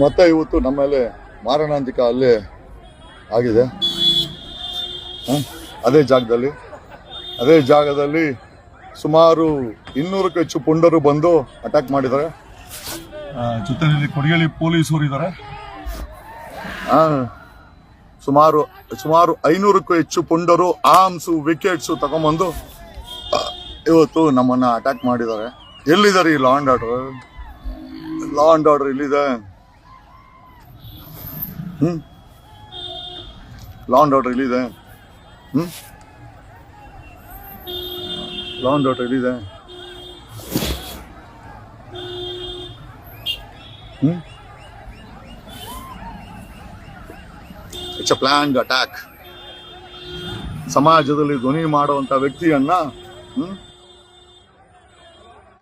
ಮತ್ತೆ ಇವತ್ತು ನಮ್ಮ ಮೇಲೆ ಮಾರಣಾಂತಿಕ ಅಲ್ಲಿ ಆಗಿದೆ? ಅದೇ ಜಾಗದಲ್ಲಿ ಅದೇ ಜಾಗದಲ್ಲಿ ಸುಮಾರು ಇನ್ನೂರಕ್ಕೂ ಹೆಚ್ಚು ಪುಂಡರು ಬಂದು ಅಟ್ಯಾಕ್ ಮಾಡಿದ್ದಾರೆ. ಜೊತೆಯಲ್ಲಿ ಕೊಡಿಗೇಳಿ ಪೊಲೀಸರು ಇದ್ದಾರೆ. ಸುಮಾರು ಸುಮಾರು ಐನೂರಕ್ಕೂ ಹೆಚ್ಚು ಪುಂಡರು ಆರ್ಮ್ಸು ವಿಕೆಟ್ಸು ತಗೊಂಬಂದು ಇವತ್ತು ನಮ್ಮನ್ನು ಅಟ್ಯಾಕ್ ಮಾಡಿದ್ದಾರೆ. ಎಲ್ಲಿದ್ದಾರೆ ಈ law and order law and order ಇಲ್ಲಿದೆ ಹ್ಮ್. ಲಾ ಅಂಡ್ ಆರ್ಡರ್ ಇಲ್ಲಿದೆ. ಹ್ಮ್. ಲಾನ್ ಆರ್ಡರ್ ಇಲ್ಲಿದೆ. ಹ್ಮ್. ಇಟ್ಸ್ ಅ ಅಟ್ಯಾಕ್ ಸಮಾಜದಲ್ಲಿ ಧ್ವನಿ ಮಾಡುವಂತ ವ್ಯಕ್ತಿಯನ್ನ, ಹ್ಮ್